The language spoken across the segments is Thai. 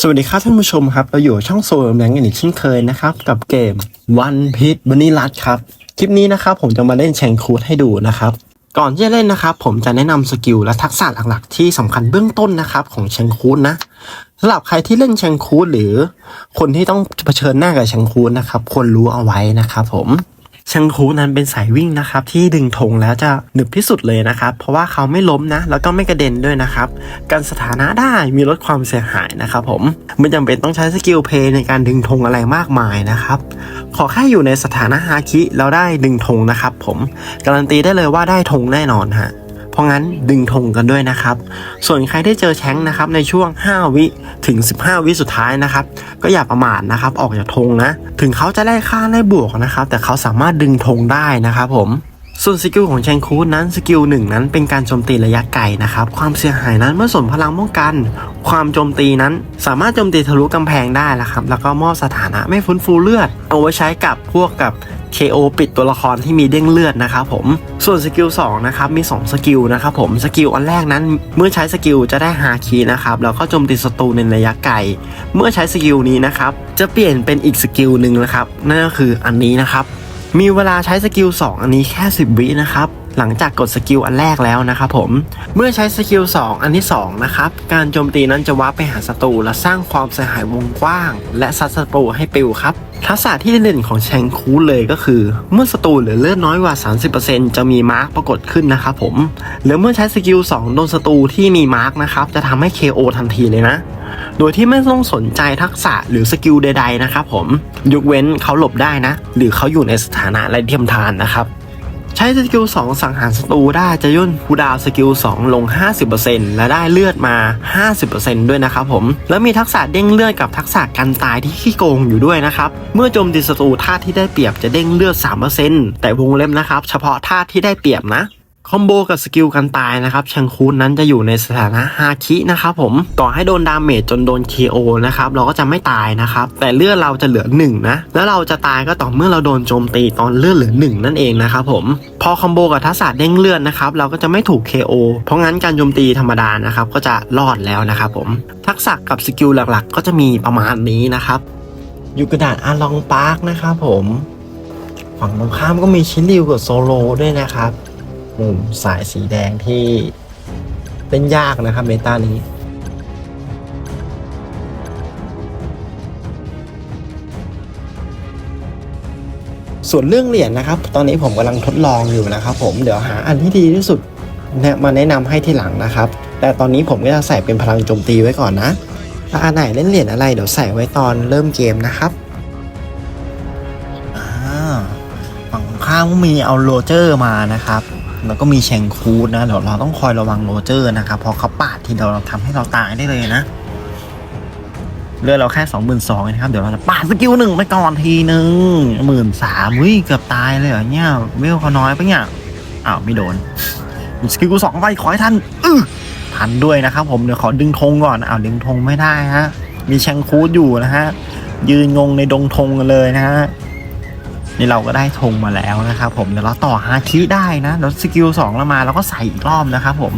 สวัสดีครับท่านผู้ชมครับเราอยู่ช่องโซลแมงกันอีกเช่นเคยนะครับกับเกม One Piece b u n n y รัดครับ คลิปนี้นะครับผมจะมาเล่นแชงคูดให้ดูนะครับ ก่อนที่จะเล่นนะครับผมจะแนะนำสกิลและทักษะหลักๆ ที่สำคัญเบื้องต้นนะครับของแชงคูดนะสำหรับใครที่เล่นแชงคูดหรือ คนที่ต้องเผชิญหน้ากับแชงคูดนะครับควรรู้เอาไว้นะครับผม ชังคูนั้นเป็นสายวิ่งนะครับที่ดึงธงแล้วจะหนึบที่สุดเลยนะครับ เพราะว่าเขาไม่ล้มนะ แล้วก็ไม่กระเด็นด้วยนะครับกันสถานะได้มีลดความเสียหายนะครับผมไม่จำเป็นต้องใช้สกิลเพย์ในการดึงธงอะไรมากมายนะครับ ขอแค่อยู่ในสถานะฮาคิแล้วได้ดึงธงนะครับผมการันตีได้เลยว่าได้ธงแน่นอนฮะ เพราะงั้นดึงธงกันด้วยนะครับ ส่วนใครได้เจอแชงนะครับในช่วง 5 วิถึง 15 วิสุดท้ายนะครับ ก็อย่าประมาทนะครับออกจากธงนะ ถึงเขาจะได้ค่าได้บวกนะครับ แต่เขาสามารถดึงธงได้นะครับผมส่วนสกิลของแชงคูนั้นสกิลหนึ่งนั้นเป็นการโจมตีระยะไกลนะครับ ความเสียหายนั้นเมื่อสมพลังป้องกัน ความโจมตีนั้นสามารถโจมตีทะลุกำแพงได้ล้วครับ แล้วก็มอบสถานะไม่ฟื้นฟูเลือด เอาไว้ใช้กับพวกกับ KO ปิดตัวละครที่มีเด้งเลือดนะครับผม ส่วนสกิล2นะครับมี 2 สกิลนะครับผม สกิลอันแรกนั้นเมื่อใช้สกิลจะได้ฮาคีนะครับแล้วก็โจมตีศัตรูในระยะไกล เมื่อใช้สกิลนี้นะครับจะเปลี่ยนเป็นอีกสกิลหนึ่งนะครับนั่นก็คืออันนี้นะครับมีเวลาใช้สกิล2อันนี้แค่ 10 วินะครับ หลังจากกดสกิลอันแรกแล้วนะครับผม เมื่อใช้สกิล2อันที่2นะครับ การโจมตีนั้นจะวาร์ปไปหาศัตรูและสร้างความเสียหายวงกว้าง และซัดศัตรูให้ปิวครับทักษะที่เด่นของแชงคูเลยก็คือ เมื่อศัตรูเหลือเลือดน้อยกว่า 30%จะมีมาร์กปรากฏขึ้นนะครับผม หรือเมื่อใช้สกิล2โดนศัตรูที่มีมาร์กนะครับจะทำให้ KO ทันทีเลยนะ โดยที่ไม่ต้องสนใจทักษะหรือสกิลใดๆนะครับผมยกเว้นเขาหลบได้นะ หรือเขาอยู่ในสถานะไร้เทียมทานนะครับ ใช้สกิล 2 สังหารศัตรูได้จะย่นคูดาวสกิล 2 ลง 50%และได้เลือดมา 50%ด้วยนะครับผม แล้วมีทักษะเด้งเลือดกับทักษะกันตายที่ขี้โกงอยู่ด้วยนะครับ เมื่อโจมตีศัตรูท่าที่ได้เปรียบจะเด้งเลือด 3%แต่วงเล็บนะครับ เฉพาะท่าที่ได้เปรียบนะ คอมโบกับสกิลกันตายนะครับชังคูนนั้นจะอยู่ในสถานะฮาคินะครับผมต่อให้โดนดาเมจจนโดน KO นะครับเราก็จะไม่ตายนะครับแต่เลือดเราจะเหลือ1นะแล้วเราจะตายก็ต่อเมื่อเราโดนโจมตีตอนเลือดเหลือ1นั่นเองนะครับผมพอคอมโบกับทักษะเด้งเลือดนะครับเราก็จะไม่ถูก KO เพราะงั้นการโจมตีธรรมดานะครับก็จะรอดแล้วนะครับผมทักษะกับสกิลหลักๆ ก็จะมีประมาณนี้นะครับอยู่กระดาษอาลองปาร์คนะครับผมฝั่งตรงข้ามก็มีชิลิวกับโซโลด้วยนะครับ มุมสายสีแดงที่เล่นยากนะครับเมตานี้ส่วนเรื่องเหรียญนะครับ ตอนนี้ผมกำลังทดลองอยู่นะครับผม เดี๋ยวหาอันที่ดีที่สุดเนี่ยมาแนะนำให้ทีหลังนะครับ แต่ตอนนี้ผมก็จะใส่เป็นพลังโจมตีไว้ก่อนนะถ้าอันไหนเล่นเหรียญอะไรเดี๋ยวใส่ไว้ตอนเริ่มเกมนะครับฝั่งข้างมีเอาโรเจอร์มานะครับ แล้วก็มีแชงคูดนะเดี๋ยวเราต้องคอยระวังโรเจอร์นะครับเพราะเขาปาดทีเดียวเราทำให้เราตายได้เลยนะเลือดเราแค่สองหมื่นสองนะครับ เดี๋ยวเราจะปาดสกิลหนึ่งไปก่อนทีหนึ่งหมื่นสามวิเกือบตายเลยเหรอเนี่ยเวลเขาน้อยปะเนี่ยอ้าวไม่โดนสกิลกูสองไปขอให้ทันอือทันด้วยนะครับผมเดี๋ยวขอดึงธงก่อนอ้าวดึงธงไม่ได้ฮะมีแชงคูดอยู่นะฮะยืนงงในดงธงกันเลยนะฮะ นี่เราก็ได้ธงมาแล้วนะครับผมเดี๋ยวเราต่อฮาคิได้นะแล้วสกิลสองเรามาเราก็ใส่อีกรอบนะครับผม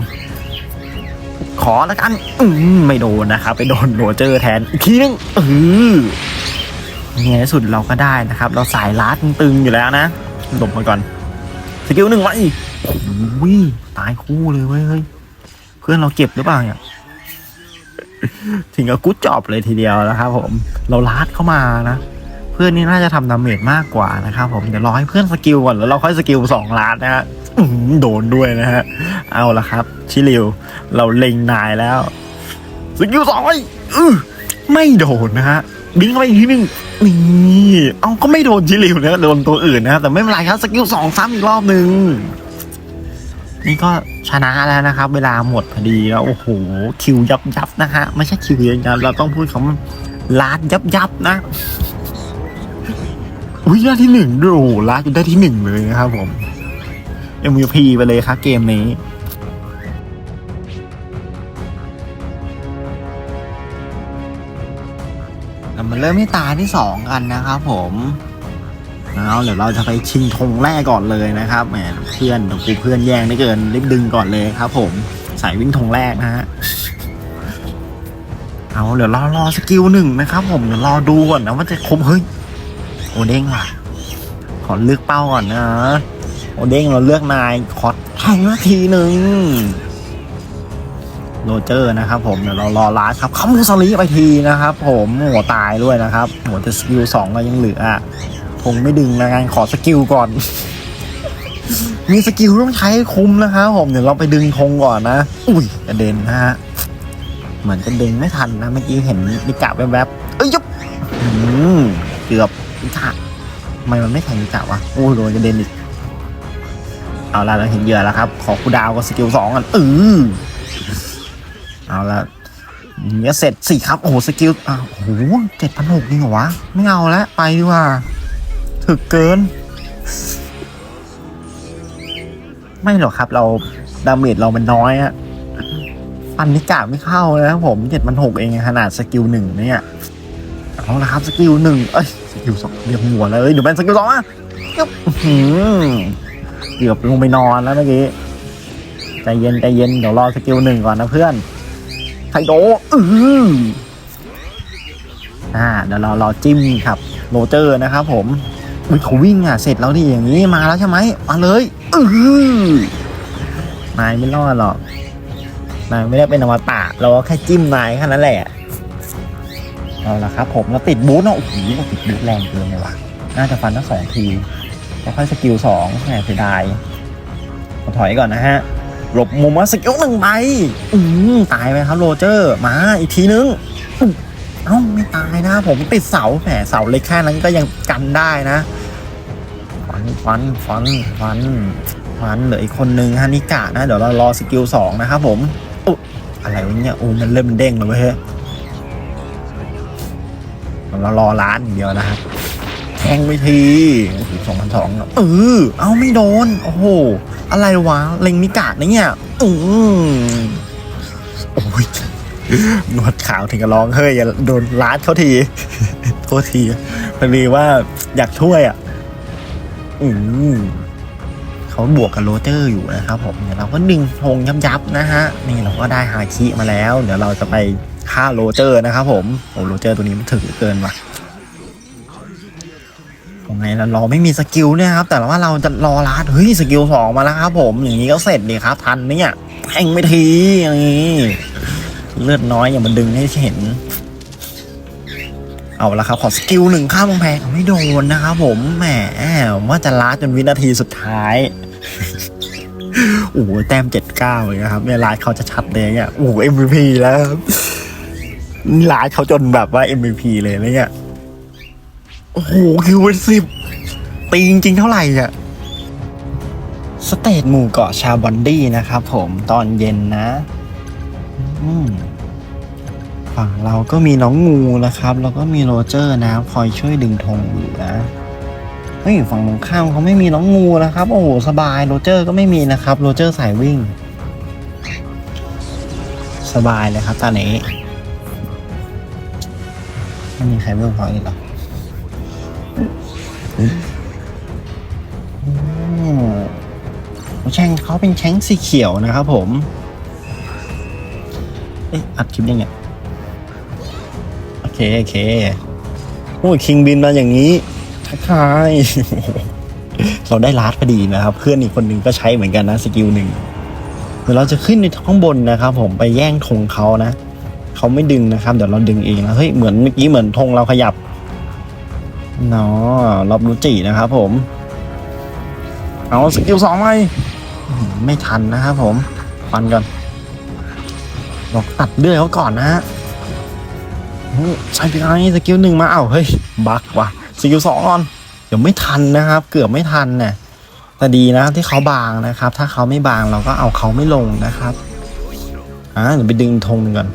ขอแล้วกันอืมไม่โดนนะครับไปโดนโรเจอร์แทนอีกทีนึงเออเนี่ยที่สุดเราก็ได้นะครับ เราสายลัดตึงๆอยู่แล้วนะหลบมาก่อน สกิลหนึ่งไว้โอ้ยตายคู่เลยเว้ยเพื่อนเราเก็บหรือเปล่าเนี่ยถึงกับกุ๊ดจอบเลยทีเดียวนะครับผม เราลัดเข้ามานะ เพื่อนนี่น่าจะทำดาเมจมากกว่านะครับผมเดี๋ยวรอให้เพื่อนสกิลก่อนแล้วเราค่อยสกิลสองล้านนะฮะโดนด้วยนะฮะเอาละครับ ชิลิว เราเล็งนายแล้วสกิลสองไอ้อือไม่โดนนะฮะดึงไปอีกทีหนึงนี่เอาก็ไม่โดนชิลิวนะโดนตัวอื่นนะแต่ไม่เป็นไรครับสกิลสองซ้ำอีกรอบหนึ่งนี่ก็ชนะแล้วนะครับ เวลาหมดพอดีแล้วโอ้โหคิวยับยับนะฮะไม่ใช่คิวเยอะนะเราต้องพูดคำว่าลาดยับยับนะ อุ้ยได้ที่หนึ่งด้วยโอ้โหลาดจนได้ที่หนึ่งเลยนะครับผม MVP ไปเลยครับเกมนี้เรามาเริ่มที่ตาที่สองกันนะครับผมเอาเดี๋ยวเราจะไปชิงธงแรกก่อนเลยนะครับแหมเพื่อนเดี๋ยวกูเพื่อนแย่งได้เกินรีบดึงก่อนเลยครับ ผมสายวิ่งธงแรกนะฮะเอาเดี๋ยวรอรอสกิลหนึ่งนะครับ ผมเดี๋ยวรอดูก่อนนะว่าจะคมเฮ้ย โอเด้งว่ะ ขอเลือกเป้าก่อนนะ โอเด้งเราเลือกนายขอแทงนาทีหนึ่งโรเจอร์นะครับผมเดี๋ยวเรารอลาสครับเขามูสลีไปทีนะครับ ผมหัวตายด้วยนะครับหัวจะสกิลสองก็ยังเหลืออะคงไม่ดึงนะกันขอสกิลก่อน มีสกิลต้องใช้คุ้มนะครับผมเดี๋ยวเราไปดึงธงก่อนนะ อุ้ยกระเด็นนะฮะเหมือนจะดึงไม่ทันนะเมื่อกี้เห็นนิกะแวบๆเอ้ยยุบเกือบ นิกะทำไมมันไม่แทงนิกะวะโอ้ยโดนกระเด็นอีกเอาละเราเห็นเหยื่อแล้วครับ ขอคูดาวกับสกิลสองกันเออเอาละเนี้ยเสร็จสี่ครับ โอ้โหสกิลอ้าวโอ้โหเจ็ดพันหกนี่เหรอวะ ไม่เอาแล้วไปดีกว่าถึกเกิน ไม่หรอกครับ เราดาเมจเรามันน้อยอะฟันนิกาไม่เข้านะครับผมเจ็ดมันหกเองขนาดสกิลหนึ่งเนี่ยเอาละครับสกิลหนึ่งเอ้ย สกิลสองเรียบหัวเลยเดี๋ยวเป็นสกิลสองอะยึบอื้อหือเกือบลงไปนอนแล้วเมื่อกี้ใจเย็นใจเย็นเดี๋ยวรอสกิลหนึ่งก่อนนะเพื่อนไคโดอืออ่าเดี๋ยวเรารอจิ้มครับโรเจอร์นะครับผมอุ้ยเขาวิ่งอะเสร็จแล้วดิอย่างนี้มาแล้วใช่ไหมมาเลยอือนายไม่รอดหรอกนายไม่ได้เป็นอมตะเราก็แค่จิ้มนายแค่นั้นแหละ เอาละครับผมเราติดบูทเนาะโอ้โหเราติดบูทแรงเกินเลยว่ะน่าจะฟันทั้งสองทีแล้วค่อยสกิลสองแหมเสียดายเราถอยก่อนนะฮะหลบมุมมาสกิลหนึ่งไปอืมตายไปครับโรเจอร์มาอีกทีนึงเอ้าไม่ตายนะ ผมติดเสาแหมเสาเล็กแค่นั้นก็ยังกันได้นะฟันฟันฟันฟันฟันเหลืออีกคนนึงฮานิกะนะ เดี๋ยวเรารอสกิลสองนะครับผมอุ๊ยอะไรวะเนี่ยโอ้มันเริ่มเด้งแล้วเว้ย เรารอร้านอย่างเดียวนะครับแทงไปทีสองพันสองเออเอาไม่โดน โอ้โห อะไรวะ เล็งนิกะนะเนี่ยอืมโอ้ยหนวดขาวถึงกับร้องเฮ้ยอย่าโดนร้านเขาที โทษทีพอดีว่าอยากช่วยอะ อืมเขาบวกกับโรเจอร์อยู่นะครับผมเดี๋ยวเราก็ดึงธงยับยับๆนะฮะ นี่เราก็ได้ฮาคิมาแล้ว เดี๋ยวเราจะไป ฆ่าโรเจอร์นะครับผมโอ้โรเจอร์ตัวนี้มันถึงเหลือเกินว่ะยังไงเรารอไม่มีสกิลเนี่ยครับ แต่ว่าเราจะรอลาดเฮ้ยสกิลสองมาแล้วครับผมอย่างนี้ก็เสร็จดีครับ ทันเนี่ยแทงไม่ทีอย่างนี้เลือดน้อยอย่ามาดึงให้เห็น เอาละครับขอสกิลหนึ่งข้ามกำแพงเอาไม่โดนนะครับผมแหมว่าจะล้าจนวินาทีสุดท้ายโอ้โหแต้มเจ็ดเก้าเลยนะครับเนี่ยลาดเขาจะชัดเลยเนี่ยโอ้โห MVP แล้ว ลาดเขาจนแบบว่า MVP เลยนะเนี่ยโอ้โหคิวเป็นสิบตีจริงๆเท่าไหร่อะสเตจหมู่เกาะชาบอนดี้นะครับผมตอนเย็นนะฝั่งเราก็มีน้องงูนะครับ แล้วก็มีโรเจอร์นะ คอยช่วยดึงธงอยู่นะเฮ้ยฝั่งตรงข้ามเขาไม่มีน้องงูนะครับ โอ้โหสบายโรเจอร์ก็ไม่มีนะครับโรเจอร์สายวิ่ง สบายเลยครับตอนนี้ ไม่มีใครเพิ่มพอยอีกหรออืมแช่งเขาเป็นแช่งสีเขียวนะครับผม เอ๊ะ อัดคลิปยังไงโอเค โอเคโอ้ยคิงบินมาอย่างนี้ทักทายเราได้ลาดพอดีนะครับ เพื่อนอีกคนหนึ่งก็ใช้เหมือนกันนะ สกิลหนึ่งเดี๋ยวเราจะขึ้นในท้องบนนะครับผมไปแย่งธงเขานะ เขาไม่ดึงนะครับ เดี๋ยวเราดึงเองนะเฮ้ยเหมือนเมื่อกี้เหมือนธงเราขยับเนาะรอบรู้จีนะครับผม เอาสกิลสองไหมอื้อหือไม่ทันนะครับผมฟันก่อนเราตัดเลื่อดเขาก่อนนะฮะใช่ไปไงสกิลหนึ่งมาเอ้าเฮ้ยบักว่ะสกิลสองก่อนเดี๋ยวไม่ทันนะครับ เกือบไม่ทันเนี่ยแต่ดีนะที่เขาบางนะครับ ถ้าเขาไม่บางเราก็เอาเขาไม่ลงนะครับอ่าเดี๋ยวไปดึงธงก่อน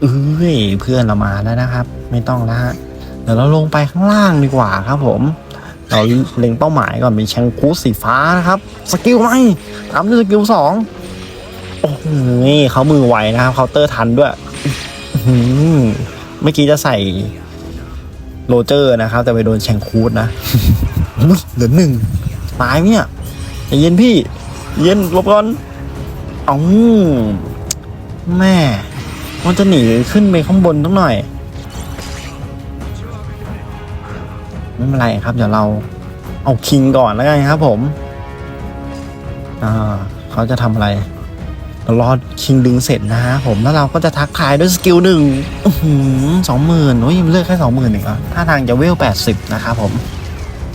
เอ้ยเพื่อนเรามาแล้วนะครับ ไม่ต้องแล้วฮะเดี๋ยวเราลงไปข้างล่างดีกว่าครับผม เราเล็งเป้าหมายก่อนเป็นแชงคูสีฟ้านะครับ สกิลไหมตามด้วยสกิลสองโอ้โหเขามือไวนะครับเคาน์เตอร์ทันด้วยหือเมื่อกี้จะใส่โรเจอร์นะครับ แต่ไปโดนแชงคูดนะเหลือหนึ่งตายเนี่ยเย็นพี่ เย็นลบก่อนอ้าแม่ มันจะหนีขึ้นไปข้างบนต้องหน่อย ไม่เป็นไรครับ เดี๋ยวเราเอาคิงก่อนแล้วกันครับ ผม อ่าเขาจะทำอะไรเรารอคิงดึงเสร็จนะฮะผมแล้วเราก็จะทักทายด้วยสกิลหนึ่งสองหมื่นโอ้ยเลือกแค่สองหมื่นเองเหรอถ้าทางจะเวลแปดสิบนะครับผม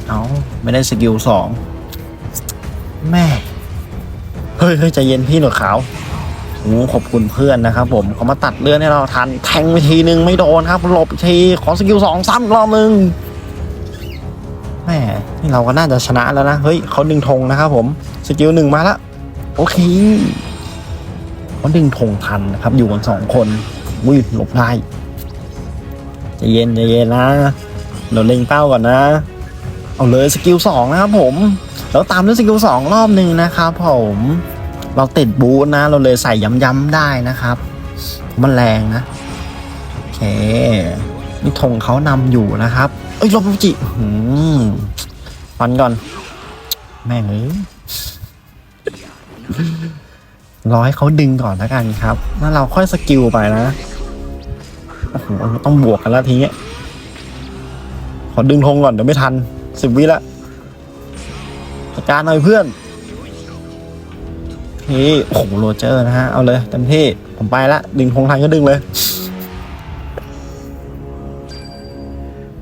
เอาไม่ได้สกิลสองแม่ เฮ้ยเฮ้ยใจเย็นพี่หนวดขาว โอ้ขอบคุณเพื่อนนะครับผมเขามาตัดเลือดให้เราทันแทงไปทีนึงไม่โดนครับหลบทีขอสกิลสองซ้ำอีกรอบนึงแม่นี่เราก็น่าจะชนะแล้วนะเฮ้ยเขาดึงธงนะครับผมสกิลหนึ่งมาแล้วโอเคเขาดึงธงทันนะครับ อยู่กันสองคนวิ่งหลบได้ใจเย็นใจเย็นนะเราเล็งเป้าก่อนนะ เอาเลยสกิลสองนะครับผม แล้วตามด้วยสกิลสองรอบหนึ่งนะครับผม เราติดบูทนะ เราเลยใส่ย้ำๆได้นะครับ มันแรงนะ โอเคนี่ธงเขานำอยู่นะครับ เอ้ยลบจิอืมฟันก่อน แม่งเอ้ยรอให้เขาดึงก่อนแล้วกันครับ แล้วเราค่อยสกิลไปนะโอ้โหต้องบวกกันแล้วทีเนี้ย ขอดึงธงก่อนเดี๋ยวไม่ทันสิบวิละจัดการหน่อยเพื่อน นี่โอ้โหโรเจอร์นะฮะ เอาเลยเต็มที่ ผมไปละ ดึงธงทันก็ดึงเลย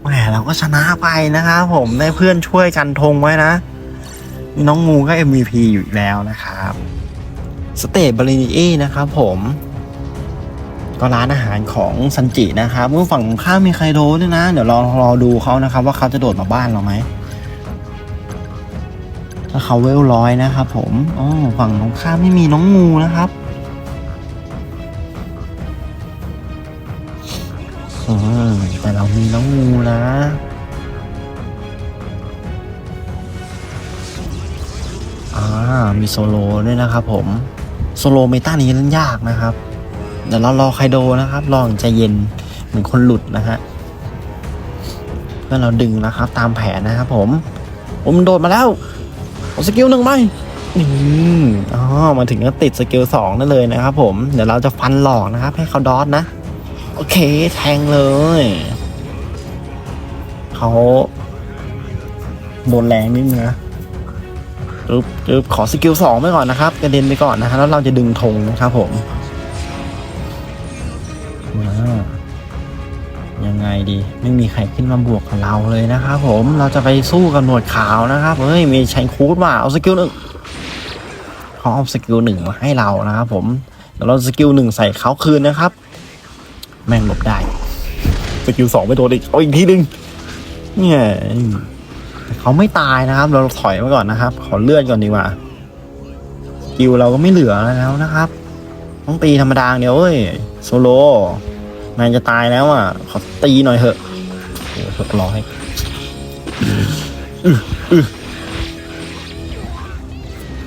แหมเราก็ชนะไปนะครับผมได้เพื่อนช่วยกันธงไว้นะ นี่น้องงูก็ MVP อยู่อีกแล้วนะครับสเตทบรินีเอนะครับผมก็ร้านอาหารของซันจินะครับเมื่อฝั่งตรงข้ามมีใครโดด้วยนะ เดี๋ยวรอรอดูเขานะครับ ว่าเขาจะโดดมาบ้านเราไหม ถ้าเขาเวลร้อยนะครับผมอ๋อฝั่งตรงข้ามไม่มีน้องงูนะครับอืมแต่เรามีน้องงูนะอ่ามีโซโลด้วยนะครับผมโซโลเมตานี้เล่นยากนะครับเดี๋ยวเรารอไคโดนะครับรออย่างใจเย็นเหมือนคนหลุดนะฮะเพื่อเราดึงนะครับ ตามแผนนะครับผมผมโดดมาแล้ว สกิลหนึ่งไหมนี่อ๋อมาถึงก็ติดสกิลสองนั่นเลยนะครับผม เดี๋ยวเราจะฟันหลอกนะครับ ให้เขาดอสนะ โอเค แทงเลย เขาโดนแรงนิดนึงนะจึ๊บจึ๊บขอสกิลสองไปก่อนนะครับ กระเด็นไปก่อนนะฮะแล้วเราจะดึงธงนะครับผมอ่า ไงดี ไม่มีใครขึ้นมาบวกกับเราเลยนะครับผมเราจะไปสู้กับหนวดขาวนะครับเฮ้ยมีชัยคูดมาเอาสกิลหนึ่งเขาเอาสกิลหนึ่งมาให้เรานะครับผมเดี๋ยวเราสกิลหนึ่งใส่เขาคืนนะครับ แม่งหลบได้สกิลสองไปโดนอีกเอาอีกทีหนึ่งเนี่ยเขาไม่ตายนะครับ เราถอยมาก่อนนะครับ ขอเลื่อนก่อนดีกว่าสกิลเราก็ไม่เหลือแล้วนะครับ ต้องตีธรรมดาเดียวเว้ยโซโล นายจะตายแล้วอะ ขอตีหน่อยเถอะโอ้หกร้อย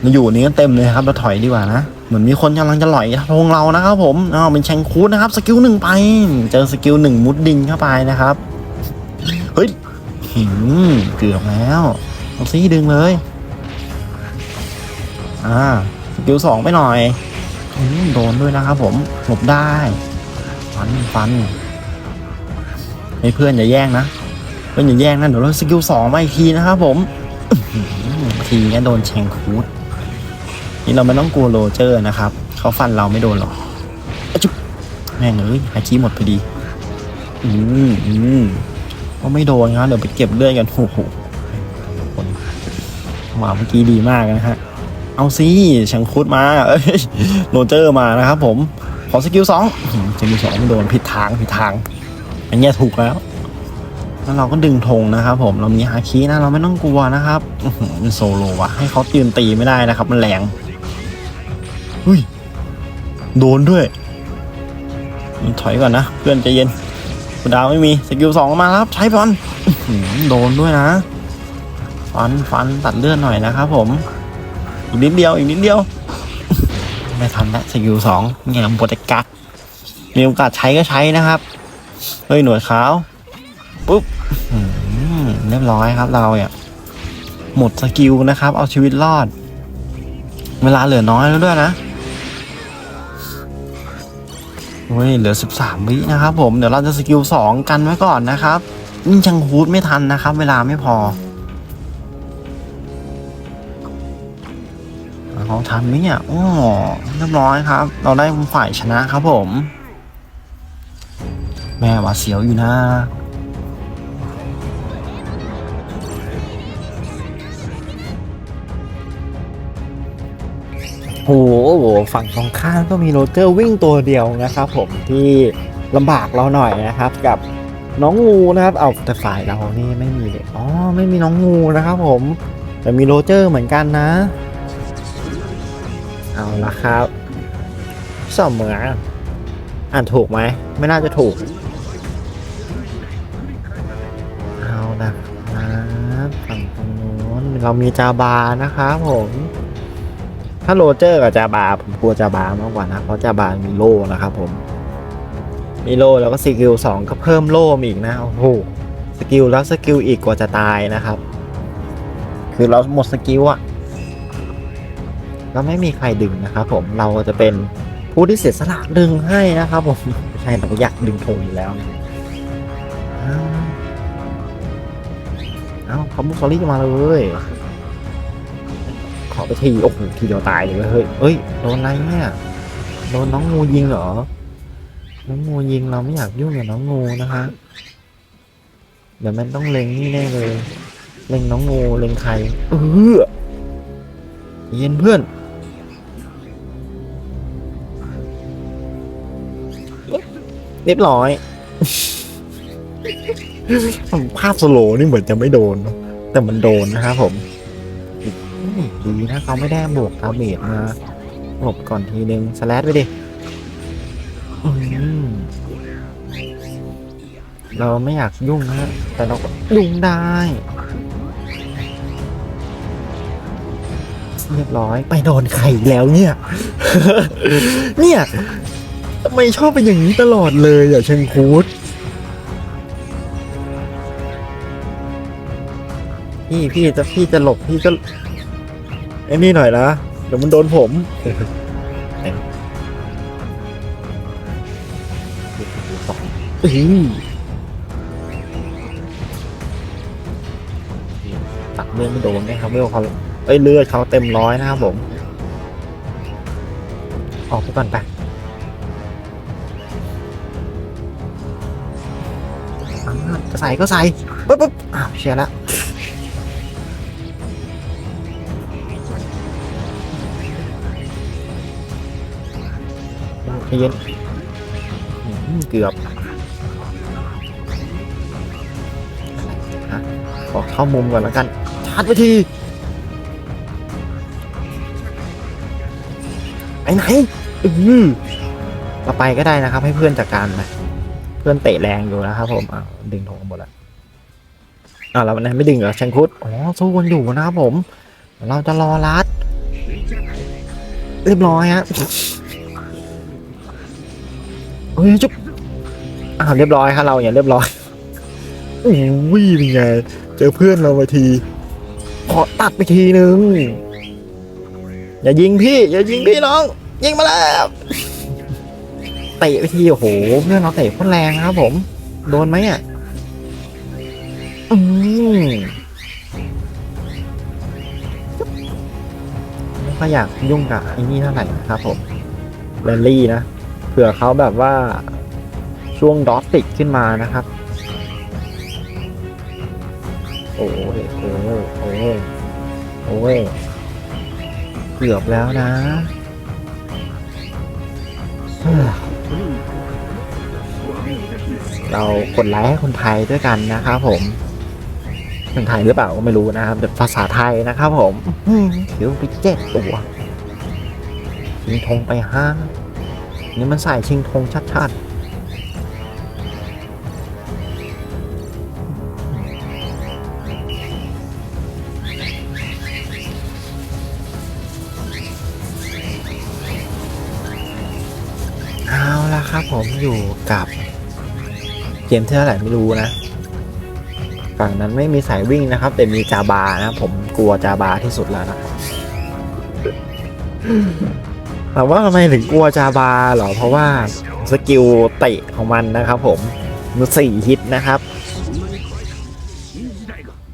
มาอยู่นี้กันเต็มเลยครับเราถอยดีกว่านะ เหมือนมีคนกำลังจะหลอยทงเรานะครับผมอ๋อเป็นแชงคูดนะครับ สกิลหนึ่งไป เจอสกิลหนึ่งมุดดิงเข้าไปนะครับ เฮ้ยหิมเกือบแล้วเอาซี่ดึงเลย อ่าสกิลสองไปหน่อยโดนด้วยนะครับผมหลบได้ ฟันฟันให้เพื่อนอย่าแย่งนะเพื่อนอย่าแย่งนะเดี๋ยวเราสกิลสองมาอีกทีนะครับผมทีนี้โดนแชงคูดนี่เราไม่ต้องกลัวโรเจอร์นะครับเขาฟันเราไม่โดนหรอกจุ๊บแม่งเอ้ยหายชีหมดพอดี อืมอืมก็ไม่โดนครับเดี๋ยวไปเก็บเลือดกันโอ้โหคนมาเมื่อกี้ดีมากนะฮะเอาสิชังคุดมาเอ้ยโรเจอร์มานะครับผม ขอสกิลสองสกิลสองโดนผิดทางผิดทาง อันนี้ถูกแล้ว แล้วเราก็ดึงธงนะครับ ผมเรามีฮาคินะเราไม่ต้องกลัวนะครับอื้อหือเป็นโซโลวะให้เขาตีนตีไม่ได้นะครับ มันแรงอุ้ยโดนด้วยถอยก่อนนะเพื่อนใจเย็นคุณดาวไม่มีสกิลสองมาครับ ใช้บอลโดนด้วยนะ ฟันฟันตัดเลือดหน่อยนะครับผม อีกนิดเดียวอีกนิดเดียว ไม่ทันล้วสกิลสองแง่โปรเตกักมีโอกาสใช้ก็ใช้นะครับ เฮ้ย หน่วยขาว ปุ๊บเรียบร้อยครับเราเนี่ย หมดสกิลนะครับ เอาชีวิตรอด เวลาเหลือน้อยแล้วด้วยนะเฮ้ยเหลือ 13 วินะครับผม เดี๋ยวเราจะสกิล2กันไว้ก่อนนะครับยิ่งชังฮูดไม่ทันนะครับ เวลาไม่พอ ทันไหมเนี่ยโอ้เรียบร้อยครับ เราได้ฝ่ายชนะครับผม แม่ว่าเสียวอยู่นะโอ้โหฝั่งตรงข้ามก็มีโรเจอร์วิ่งตัวเดียวนะครับผมที่ลำบากเราหน่อยนะครับกับน้องงูนะครับ เอาแต่ฝ่ายเรานี่ไม่มีเลยอ๋อไม่มีน้องงูนะครับผมแต่มีโรเจอร์เหมือนกันนะ เอาละครับเสมออ่านถูกไหม ไม่น่าจะถูก เอาละครับฝั่งตรงโน้นเรามีจาบานะครับผมถ้าโรเจอร์กับจาบาผมกลัวจาบามากกว่านะ เพราะจาบามีโล่นะครับผม มีโล่แล้วก็สกิลสองก็เพิ่มโล่อีกนะ โอ้โห สกิลแล้วสกิลอีกกว่าจะตายนะครับ คือเราหมดสกิลอะ แล้วไม่มีใครดึงนะครับผมเราจะเป็นผู้ที่เสียสละดึงให้นะครับผมใช่เราอยากดึงธงอยู่แล้วอ้าเอ้าคอมบุสอรี่มาเลย ขอไปทีโอ้โหทีเดียวตายเลยเว้ยเฮ้ยเอ้ยโดนอะไรเนี่ยโดนน้องงูยิงเหรอ น้องงูยิงเราไม่อยากยุ่งกับน้องงูนะคะเดี๋ยวมันต้องเล็งนี่แน่เลย เล็งน้องงูเล็งใครเออเย็นเพื่อน เรียบร้อย ภาพสโลว์นี่เหมือนจะไม่โดนเนอะแต่มันโดนนะครับผมนี่ดีนะเขาไม่ได้บวกดาเมจมาหลบก่อนทีนึงสแลดไปดิอืมเราไม่อยากยุ่งนะแต่เราก็ยุ่งได้ เรียบร้อยไปโดนไข่แล้วเนี่ย เนี่ย ทำไมชอบเป็นอย่างนี้ตลอดเลยอะเชงคูดพี่พี่จะพี่จะหลบพี่ก็ไอ้นี่หน่อยนะ เดี๋ยวมันโดนผมอืมตัดเลื่อดไม่โดนนะครับเลือดเขาเอ้ยเลือดเขาเต็มร้อยนะครับผม ออกไปก่อนไป ใส่ก็ใส่ปุ๊บปุ๊บอ้าวเชียร์ละใจเย็นเกือบขอเข้ามุมก่อนแล้วกันชาร์จไปทีไปไหนอือเราไปก็ได้นะครับ ให้เพื่อนจัดการไป เพื่อนเตะแรงอยู่นะครับผมอ่าดึงโถงหมดล้วอ่าแล้วมันไม่ดึงเหรอชังคุดอ๋อสู้กันอยู่นะครับผม เราจะรอรัดเรียบร้อยฮะเฮ้ยจุ๊บอ้าวเรียบร้อยครับเราอย่างเรียบร้อยอุ้ยเป็นไง เจอเพื่อนเราไปที ขอตัดไปทีนึง อย่ายิงพี่ อย่ายิงพี่น้อง ยิงมาแล้ว เตะไปทีโอ้โหเพื่อนเราเตะโคตรแรงนะครับผม โดนไหมอะอืมไม่ค่อยอยากยุ่งกับไอ้นี่เท่าไหร่นะครับผมแรลลี่นะเผื่อเขาแบบว่าช่วงดอตติกขึ้นมานะครับ โอ้ยโอ้ยโอ้โอ้ยเกือบแล้วนะ เรากดไลค์ให้คนไทยด้วยกันนะครับผมคนไทยหรือเปล่าก็ไม่รู้นะครับแต่ภาษาไทยนะครับผมอืมถือไปเจ็ดตัวชิงทงไปห้านี่มันใส่ชิงทงชัดๆ ลับ เกมที่เท่าไหร่ไม่รู้นะ ฝั่งนั้นไม่มีสายวิ่งนะครับ แต่มีจาบานะผมกลัวจาบาที่สุดแล้วนะครับแต่ว่าทำไมถึงกลัวจาบาเหรอเพราะว่าสกิลเตะของมันนะครับ ผมมือสี่ฮิตนะครับ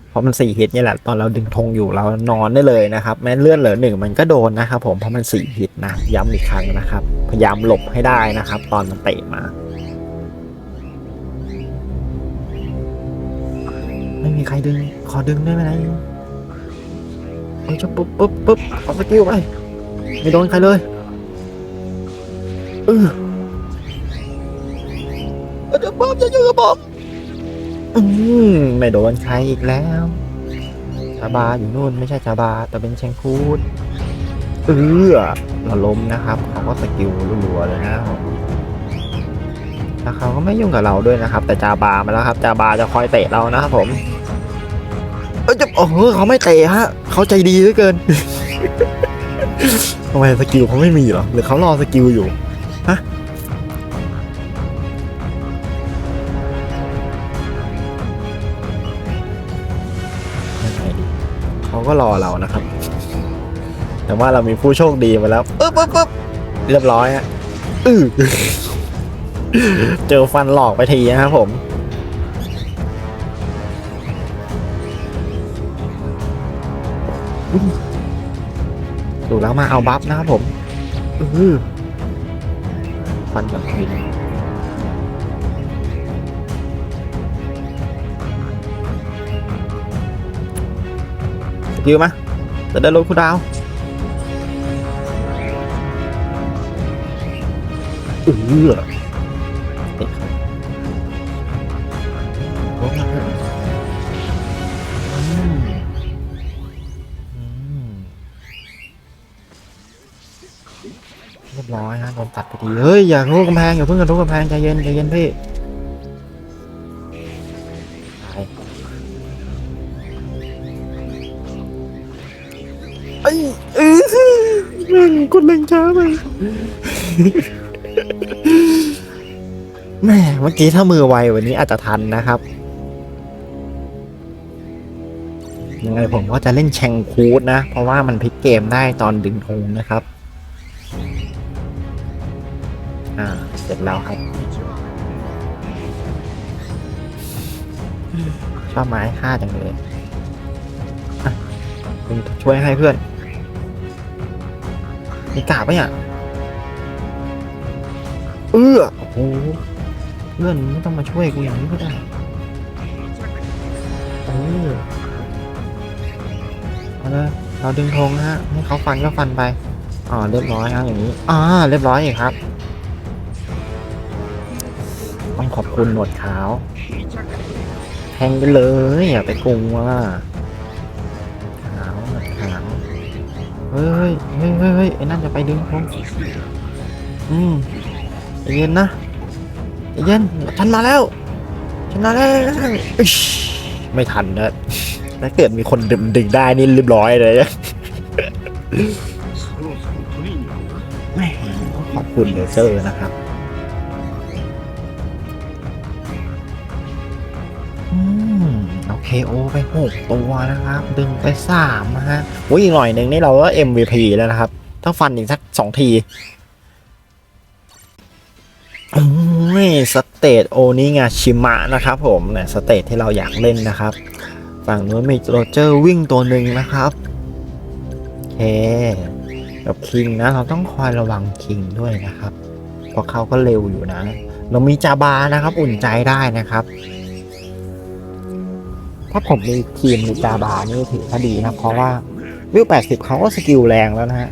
เพราะมันสี่ฮิตนี่แหละตอนเราดึงธงอยู่เรานอนได้เลยนะครับ แม้เลื่อนเหลือหนึ่งมันก็โดนนะครับ ผมเพราะมันสี่ฮิตนะย้ำอีกครั้งนะครับ พยายามหลบให้ได้นะครับ ตอนมันเตะมา ใครดึง ขอดึงได้ไหมเอ้ยจะปุ๊บปุ๊บปุ๊บเอาสกิลไปไม่โดนใครเลยเออเอาจะป๊อบจะอยู่กับผมอืมไม่โดนใครอีกแล้วชาบาอยู่นู่นไม่ใช่ชาบา แต่เป็นเชงคูดเออเราล้มนะครับเขาก็สกิลรัวๆเลยนะแล้วเขาก็ไม่ยุ่งกับเราด้วยนะครับ แต่จาบามาแล้วครับ จาบาจะคอยเตะเรานะครับผม เอ้ยจะโอ้โหเขาไม่เตะฮะเขาใจดีเหลือเกินทำไมสกิลเขาไม่มีเหรอหรือเขารอสกิลอยู่ฮะยังไงดีเขาก็รอเรานะครับ แต่ว่าเรามีผู้โชคดีมาแล้วปึ๊บปึ๊บปึ๊บเรียบร้อยฮะอือเจอฟันหลอกไปทีนะครับผม ดูแล้วมาเอาบัฟนะครับผมอือฟันแบบบินสกิลมาจะได้ลดคูดาวอือ ยบร้อยฮะโดนตัดไปทีเฮ้ยอย่าทุบกำแพงอย่าเพิ่งกระทุบกำแพงใจเย็นใจเย็นพี่ตายไอ้เอ้ยแม่งกดเล่งช้าไปแม่เมื่อกี้ถ้ามือไววันนี้อาจจะทันนะครับยังไงผมก็จะเล่นแชงคูดนะ เพราะว่ามันพลิกเกมได้ตอนดึงธงนะครับ เสร็จแล้วครับชอบไม้ฆ่าจังเลยคุณช่วยให้เพื่อน มีกาบไหมอะ เออโอ้โหเพื่อนไม่ต้องมาช่วยกูอย่างนี้ก็ได้เออเอาเลยเราดึงธงนะฮะ ให้เขาฟันก็ฟันไป อ๋อ เรียบร้อยครับอย่างนี้ อ่า เรียบร้อยครับ คุณหนวดขาว แทงไปเลยอย่าไปกลัวขาวหนวดขาวเฮ้ยเฮ้ยเฮ้ยเฮ้ยไอ้นั่นจะไปดึงผมอืมใจเย็นนะใจเย็นฉันมาแล้วฉันมาแล้วไม่ทันนะถ้าเกิดมีคนดึงดึงได้นี่เรียบร้อยเลยขอบคุณเลเซอร์นะครับ โอเคโอไปหกตัวนะครับ ดึงไปสามนะฮะโอ้ยอีกหน่อยหนึ่งนี่เราก็ MVP แล้วนะครับถ้าฟันอีกสักสองทีโอ้ยสเตตโอนิงาชิมะนะครับผมเนี่ยสเตตที่เราอยากเล่นนะครับ ฝั่งนู้นมีโรเจอร์วิ่งตัวหนึ่งนะครับโอเคกับคิงนะ เราต้องคอยระวังคิงด้วยนะครับ เพราะเขาก็เร็วอยู่นะ เรามีจาบานะครับ อุ่นใจได้นะครับ ถ้าผมมีทีมมีจาบานี่ถือว่าดีนะ เพราะว่าวิว80เขาก็สกิลแรงแล้วนะฮะ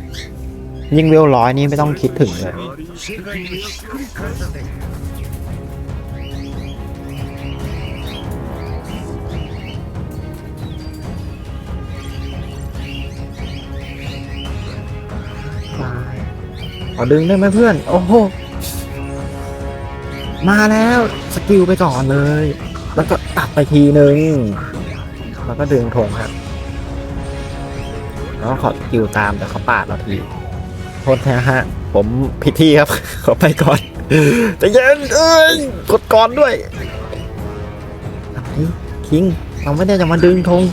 ยิงวิวร้อยนี่ไม่ต้องคิดถึงเลยขอดึงได้ไหมเพื่อน โอ้โห มาแล้ว สกิลไปก่อนเลย แล้วก็ตัดไปทีนึง แล้วก็ดึงธงครับแล้วก็ขอสกิลตามแต่เขาปาดเราทีโทษนะฮะ ผมผิดที่ครับ ขอไปก่อนใจะเย็นเอ้ยกดก่อนด้วยเอาดิคิงเราไม่ได้จะมาดึงธง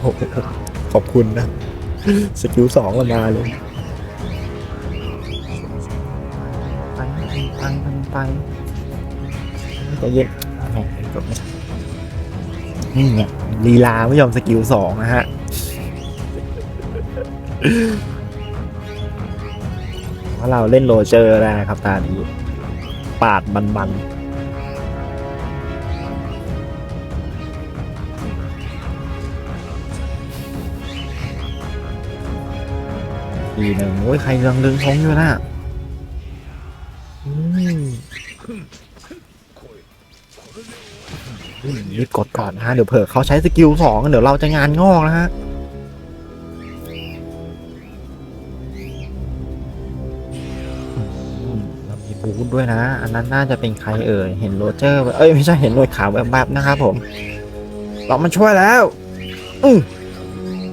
โอ้โหขอบคุณนะสกิลสองเรามาเลยปังปังปังไปใจเย็นแหม่กดไม่ทันนี่ไง ลีลาไม่ยอมสกิลสองนะฮะเพราะเราเล่นโรเจอร์ได้นะครับตานี้ปาดมันมันทีหนึ่งโอ้ยใครเรื่องดึงท้องอยู่นะอืม รีบกดก่อนนะฮะเดี๋ยวเผื่อเขาใช้สกิลสองเดี๋ยวเราจะงานงอกนะฮะมเรามีบูธด้วยนะ อันนั้นน่าจะเป็นใครเอ่ยเห็นโรเจอร์ เอ้ยไม่ใช่เห็นหน่วยขาวแบบๆนะครับผมเรามันช่วยแล้ว อือ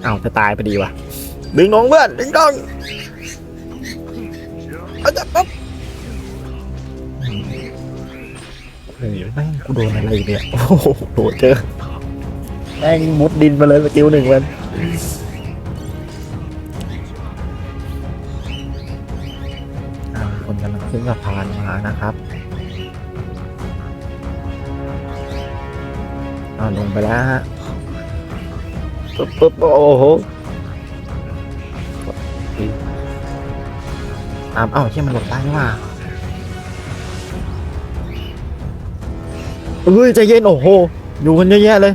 เอาจะตายพอดีวะดึงน้องเพื่อนดึงน้อง แม่งกูโดนอะไรอีกเนี่ยโอ้โหโรเจอร์แม่งมุดดินมาเลยสกิลหนึ่งมันอ่าคนกำลังขึ้นสะพานมานะครับอ่าลงไปแล้วฮะปึ๊บปึ๊บโอ้โหตามเอ้าเชี่ยมันหลบได้นี่หว่า เฮ้ยใจเย็นโอ้โหอยู่กันเยอะแยะเลย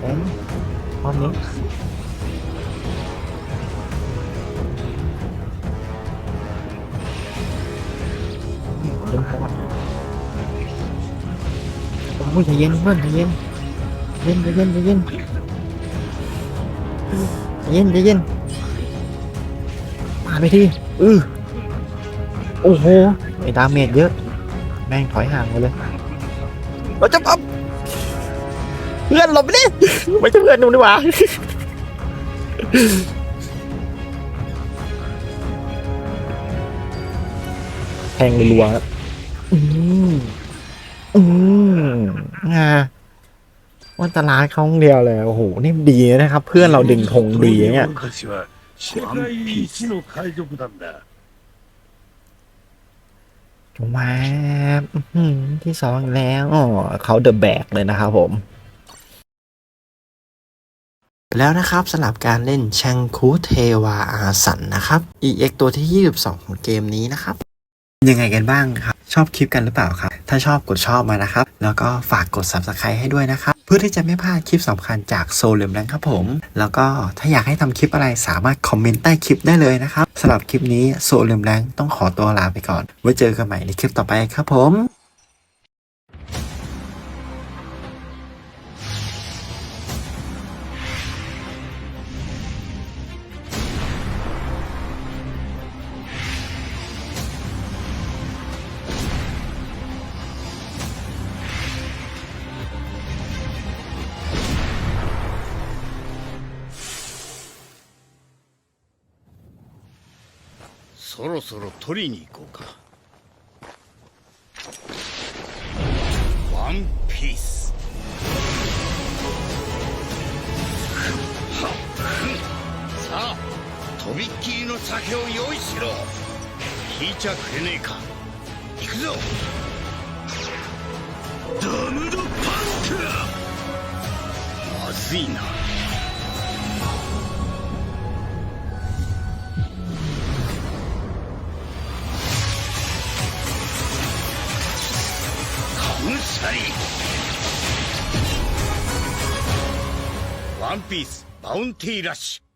เอ็มรอบนี้เย็นก่อนโอ้ยใจเย็นเพื่อนใจเย็นเย็นใจเย็นใจเย็นใจเย็นใจเย็นผ่านไปทีอือโอ้โหไอ้ดาเมจเยอะ แม่งถอยห่างไปเลย เราจะปั๊บเพื่อนหลบไปดิไม่ใช่เพื่อนหนูดีกว่าแทงรัวๆครับอืมอืมอ่าว่าตลาดเขาเดียวเลยโอ้โหนี่ดีนะครับ เพื่อนเราดึงธงดีเนี่ย ว้าที่สองแล้วอ๋อเขาเดอะแบกเลยนะครับผม แล้วนะครับสำหรับการเล่นแชงคูเทวาอาสันนะครับ EX ตัวที่ 22 ของเกมนี้นะครับ ยังไงกันบ้างครับ ชอบคลิปกันหรือเปล่าครับ ถ้าชอบกดชอบมานะครับ แล้วก็ฝากกด Subscribe ให้ด้วยนะครับ เพื่อที่จะไม่พลาดคลิปสำคัญจากโซลเลมแลงครับผม แล้วก็ถ้าอยากให้ทำคลิปอะไรสามารถคอมเมนต์ใต้คลิปได้เลยนะครับสำหรับคลิปนี้โซลเลมแลงต้องขอตัวลาไปก่อน ไว้เจอกันใหม่ในคลิปต่อไปครับผม そろそろ取りに行こうか。ワンピース。さあ、とびっきりの酒を用意しろ。引いちゃくれねえか。行くぞ。ダムドパンクまずいな。ワンピースバウンティーラッシュ。